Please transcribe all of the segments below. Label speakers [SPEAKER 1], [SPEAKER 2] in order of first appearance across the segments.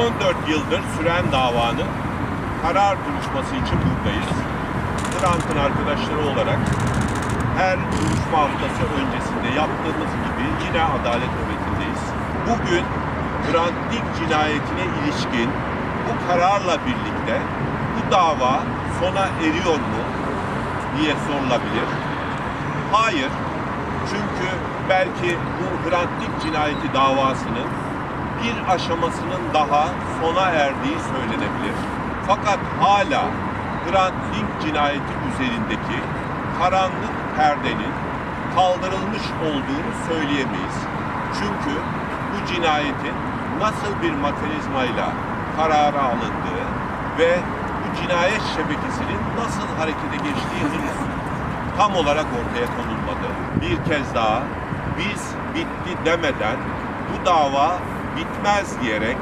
[SPEAKER 1] 14 yıldır süren davanın karar duruşması için buradayız. Hrant'ın arkadaşları olarak her duruşma haftası öncesinde yaptığımız gibi yine adalet nöbetindeyiz. Bugün Hrant Dink cinayetine ilişkin bu kararla birlikte bu dava sona eriyor mu diye sorulabilir. Hayır. Çünkü belki bu Hrant Dink cinayeti davasının bir aşamasının daha sona erdiği söylenebilir. Fakat hala Hrant Dink cinayeti üzerindeki karanlık perdenin kaldırılmış olduğunu söyleyemeyiz. Çünkü bu cinayetin nasıl bir mekanizmayla karara alındığı ve bu cinayet şebekesinin nasıl harekete geçtiği henüz tam olarak ortaya konulmadı. Bir kez daha biz bitti demeden bu dava bitmez diyerek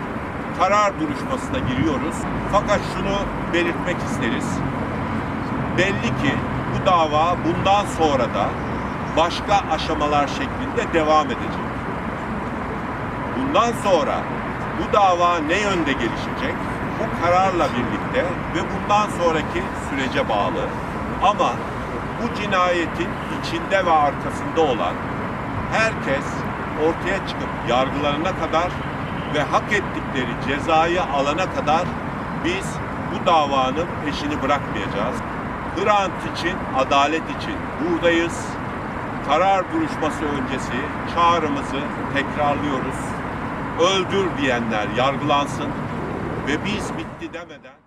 [SPEAKER 1] karar duruşmasına giriyoruz. Fakat şunu belirtmek isteriz. Belli ki bu dava bundan sonra da başka aşamalar şeklinde devam edecek. Bundan sonra bu dava ne yönde gelişecek? Bu kararla birlikte ve bundan sonraki sürece bağlı. Ama bu cinayetin içinde ve arkasında olan herkes ortaya çıkıp yargılarına kadar ve hak ettikleri cezayı alana kadar biz bu davanın peşini bırakmayacağız. Hrant için, adalet için buradayız. Karar duruşması öncesi çağrımızı tekrarlıyoruz. Öldür diyenler yargılansın ve biz bitti demeden